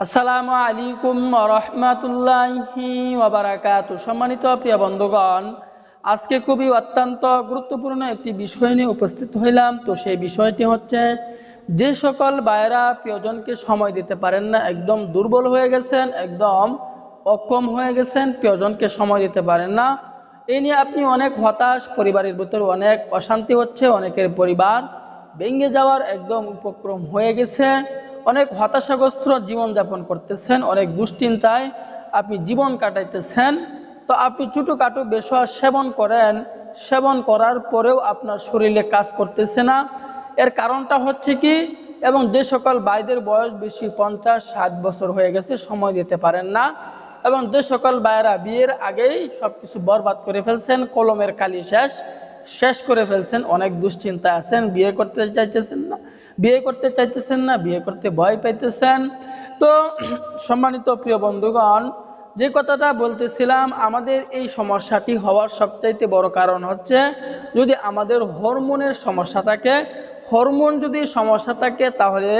আসসালামু আলাইকুম রহমাতুল্লাহি ওবারাকাতু সম্মানিত প্রিয় বন্ধুগণ, আজকে খুবই অত্যন্ত গুরুত্বপূর্ণ একটি বিষয় নিয়ে উপস্থিত হইলাম। তো সেই বিষয়টি হচ্ছে, যে সকল বায়রা প্রিয়জনকে সময় দিতে পারেন না, একদম দুর্বল হয়ে গেছেন, একদম অক্ষম হয়ে গেছেন, প্রিয়জনকে সময় দিতে পারেন না। এই নিয়ে আপনি অনেক হতাশ, পরিবারের ভিতরে অনেক অশান্তি হচ্ছে, অনেকের পরিবার ভেঙে যাওয়ার একদম উপক্রম হয়ে গেছে। অনেক হতাশাগ্রস্ত জীবনযাপন করতেছেন, অনেক দুশ্চিন্তায় আপনি জীবন কাটাইতেছেন। তো আপনি ছোটোখাটো বেশোয়াস সেবন করেন, সেবন করার পরেও আপনার শরীরে কাজ করতেছে না। এর কারণটা হচ্ছে কি? এবং যে সকল ভাইদের বয়স বেশি, পঞ্চাশ, ষাট বছর হয়ে গেছে, সময় দিতে পারেন না। এবং যে সকল ভাইয়েরা বিয়ের আগেই সব কিছু বরবাদ করে ফেলছেন, কলমের কালি শেষ। শেষ করে ফেলছেন, অনেক দুশ্চিন্তা আছেন, বিয়ে করতে চাইতেছেন না, বিয়ে করতে চাইতেছেন না, বিয়ে করতে ভয় পাইতেছেন। তো সম্মানিত প্রিয় বন্ধুগণ, যে কথাটা বলতেছিলাম, আমাদের এই সমস্যাটি হওয়ার সবচাইতে বড় কারণ হচ্ছে, যদি আমাদের হরমোনের সমস্যা থাকে, হরমোন যদি সমস্যা থাকে, তাহলে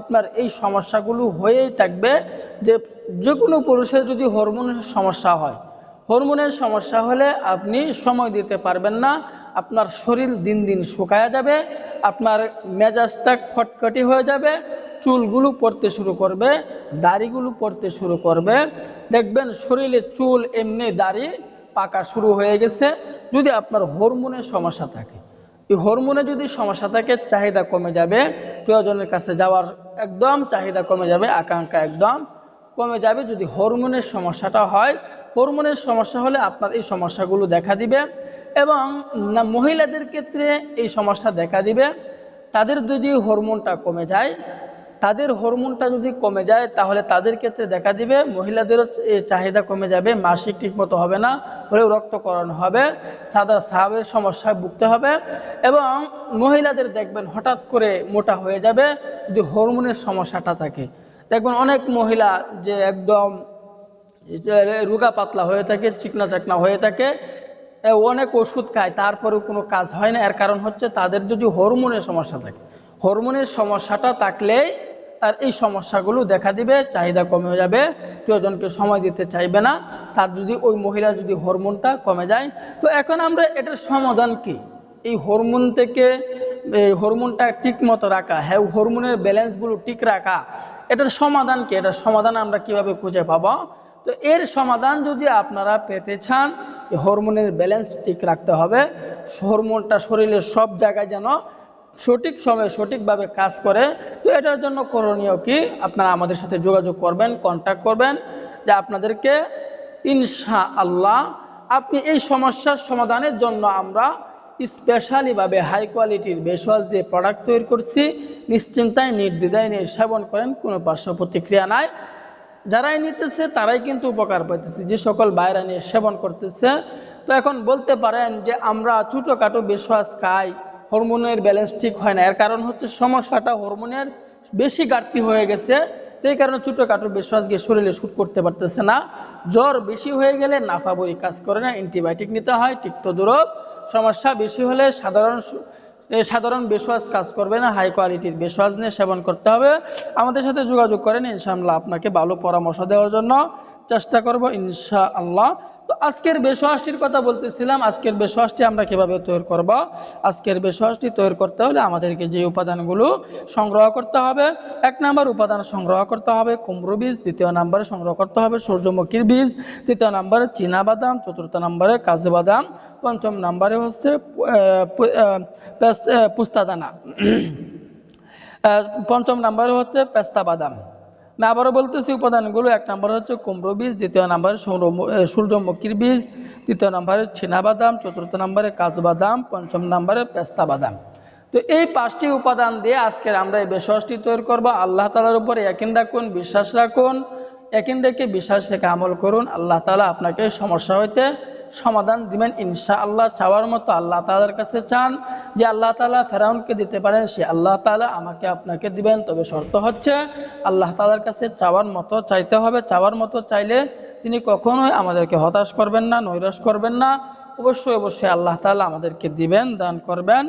আপনার এই সমস্যাগুলো হয়েই থাকবে যে যে কোনো পুরুষের যদি হরমোনের সমস্যা হয়, হরমোনের সমস্যা হলে আপনি সময় দিতে পারবেন না আপনার শরীর দিন দিন শুকায়া যাবে, আপনার মেজাজটা খটখটি হয়ে যাবে, চুলগুলো পড়তে শুরু করবে, দাড়িগুলো পড়তে শুরু করবে। দেখবেন শরীরে চুল এমনি দাড়ি পাকা শুরু হয়ে গেছে। যদি আপনার হরমোনের সমস্যা থাকে, এই হরমোনে যদি সমস্যা থাকে, চাহিদা কমে যাবে। প্রিয়জনের কাছে যাওয়ার একদম চাহিদা কমে যাবে, আকাঙ্ক্ষা একদম কমে যাবে। যদি হরমোনের সমস্যাটা হয়, হরমোনের সমস্যা হলে আপনার এই সমস্যাগুলো দেখা দিবে। এবং না, মহিলাদের ক্ষেত্রে এই সমস্যা দেখা দিবে। তাদের যদি হরমোনটা কমে যায়, তাদের হরমোনটা যদি কমে যায়, তাহলে তাদের ক্ষেত্রে দেখা দিবে, মহিলাদেরও চাহিদা কমে যাবে, মাসিক ঠিকমতো হবে না, হলেও রক্তকরণ হবে, সাদা সাহাবের সমস্যায় ভুগতে হবে এবং মহিলাদের দেখবেন হঠাৎ করে মোটা হয়ে যাবে যদি হরমোনের সমস্যাটা থাকে। দেখবেন অনেক মহিলা যে একদম রুগা পাতলা হয়ে থাকে চিকনা চাকনা হয়ে থাকে অনেক ওষুধ খায়, তারপরেও কোনো কাজ হয় না। এর কারণ হচ্ছে তাদের যদি হরমোনের সমস্যা থাকে, হরমোনের সমস্যাটা থাকলেই তার এই সমস্যাগুলো দেখা দিবে, চাহিদা কমে যাবে, প্রিয়জনকে সময় দিতে চাইবে না। তার যদি ওই মহিলার যদি হরমোনটা কমে যায়, তো এখন আমরা এটার সমাধান কি? এই হরমোন থেকে এই হরমোনটা ঠিক মতো রাখা হ্যাঁ হরমোনের ব্যালেন্সগুলো ঠিক রাখা, এটার সমাধান কি? এটার সমাধান আমরা কীভাবে খুঁজে পাবো? তো এর সমাধান যদি আপনারা পেতে চান হরমোনের ব্যালেন্স ঠিক রাখতে হবে। হরমোনটা শরীরের সব জায়গায় যেন সঠিক সময়ে সঠিকভাবে কাজ করে। তো এটার জন্য করণীয় কি? আপনারা আমাদের সাথে যোগাযোগ করবেন কন্ট্যাক্ট করবেন, যে আপনাদেরকে ইনশা আল্লাহ আপনি এই সমস্যার সমাধানের জন্য আমরা স্পেশালিভাবে হাই কোয়ালিটির বেশওয়াজ দিয়ে প্রোডাক্ট তৈরি করছি। নিশ্চিন্তায়, নির্দ্বিধায় নিয়ে সেবন করেন, কোনো পার্শ্ব প্রতিক্রিয়া নাই। যারাই নিতেছে, তারাই কিন্তু উপকার পাইতেছে। যে সকল বাইরা নিয়ে সেবন করতেছে, তো এখন বলতে পারেন যে আমরা ছোটো ছোটোখাটো বিশ্বাস খাই, হরমোনের ব্যালেন্স ঠিক হয় না। এর কারণ হচ্ছে সমস্যাটা হরমোনের বেশি ঘাটতি হয়ে গেছে, তো এই কারণে ছোটোখাটো গিয়ে শরীরে শ্যুট করতে পারতেছে না। জ্বর বেশি হয়ে গেলে নাফাবরি কাজ করে না অ্যান্টিবায়োটিক নিতে হয় টিক্তদুরব সমস্যা বেশি হলে সাধারণ সাধারণ বেশওয়াজ কাজ করবে না হাই কোয়ালিটির বেশওয়াজ নিয়ে সেবন করতে হবে। আমাদের সাথে যোগাযোগ করেন ইনশাআল্লাহ আপনাকে ভালো পরামর্শ দেওয়ার জন্য। চেষ্টা করব ইনশা আল্লাহ তো আজকের বেশওয়াজটির কথা বলতেছিলাম, আজকের বেশওয়াজটি আমরা কীভাবে তৈরি করব? আজকের বেশওয়াজটি তৈরি করতে হলে আমাদেরকে যে উপাদানগুলো সংগ্রহ করতে হবে, এক নাম্বার উপাদান সংগ্রহ করতে হবে কুমড়ো বীজ, দ্বিতীয় নাম্বারে সংগ্রহ করতে হবে সূর্যমুখীর বীজ, তৃতীয় নাম্বারে চীনা বাদাম, চতুর্থ নাম্বারে কাজু বাদাম, পঞ্চম নাম্বারে হচ্ছে পুস্তা দানা। পঞ্চম নাম্বারে হচ্ছে পেস্তা বাদাম। আমি আবারও বলতেছি, উপাদানগুলো এক নম্বর হচ্ছে কুমড়ো বীজ, দ্বিতীয় নম্বরে সূর্যমুখীর বীজ, তৃতীয় নম্বরে বাদাম, চতুর্থ নম্বরে কাজু বাদাম, পঞ্চম নম্বরে পেস্তা বাদাম। তো এই পাঁচটি উপাদান দিয়ে আজকের আমরা এই বেশটি তৈরি করব। আল্লাহ তালার উপরে একিন রাখুন, বিশ্বাস রাখুন একিন রেখে বিশ্বাস রেখে আমল করুন। আল্লাহ তালা আপনাকে সমস্যা হইতে সমাধান দিবেন ইনশা আল্লাহ চাওয়ার মতো আল্লাহ তালার কাছে চান যে আল্লাহ তালা ফেরাউনকে দিতে পারেন, সে আল্লাহ তালা আমাকে আপনাকে দিবেন। তবে শর্ত হচ্ছে আল্লাহ তালার কাছে চাওয়ার মতো চাইতে হবে। চাওয়ার মতো চাইলে তিনি কখনোই আমাদেরকে হতাশ করবেন না, নৈরাশ করবেন না। অবশ্যই অবশ্যই আল্লাহ তালা আমাদেরকে দিবেন, দান করবেন।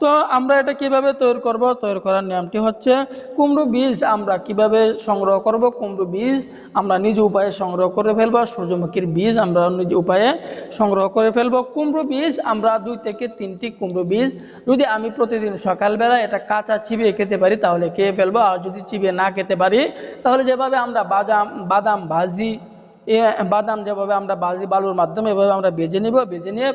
তো আমরা এটা কীভাবে তৈরি করব? তৈরি করার নিয়মটি হচ্ছে, কুমড়ো বীজ আমরা কীভাবে সংগ্রহ করব? কুমড়ো বীজ আমরা নিজ উপায়ে সংগ্রহ করে ফেলব, সূর্যমুখীর বীজ আমরা নিজ উপায়ে সংগ্রহ করে ফেলব। কুমড়ো বীজ আমরা দুই থেকে তিনটি কুমড়ো বীজ, যদি আমি প্রতিদিন সকালবেলা এটা কাঁচা চিবিয়ে খেতে পারি তাহলে খেয়ে ফেলব, আর যদি চিবিয়ে না খেতে পারি তাহলে যেভাবে আমরা বাদাম বাদাম ভাজি বাদাম যেভাবে আমরা বাজি বালুর মাধ্যমে এভাবে আমরা বেজে নিব, বেজে নিয়ে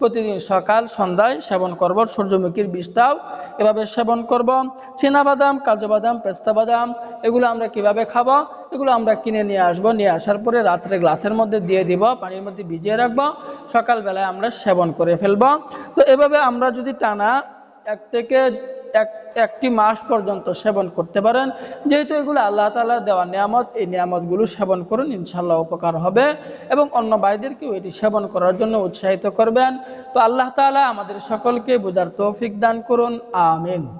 প্রতিদিন সকাল, সন্ধ্যায় সেবন করব, সূর্যমুখীর বিষটাও এভাবে সেবন করব। বাদাম কাজু বাদাম পেস্তা বাদাম এগুলো আমরা কীভাবে খাব? এগুলো আমরা কিনে নিয়ে আসব। নিয়ে আসার পরে রাত্রে গ্লাসের মধ্যে দিয়ে দিব, পানির মধ্যে ভিজিয়ে রাখব। সকালবেলায় আমরা সেবন করে ফেলব। তো এভাবে আমরা যদি টানা এক থেকে এক, একটি মাস পর্যন্ত সেবন করতে পারেন। যেহেতু এগুলো আল্লাহ তালা দেওয়া নিয়ামত, এই নিয়ামতগুলো সেবন করুন ইনশাল্লাহ উপকার হবে এবং অন্য ভাইদেরকেও এটি সেবন করার জন্য উৎসাহিত করবেন। তো আল্লাহ তালা আমাদের সকলকে বোঝার তৌফিক দান করুন, আমিন।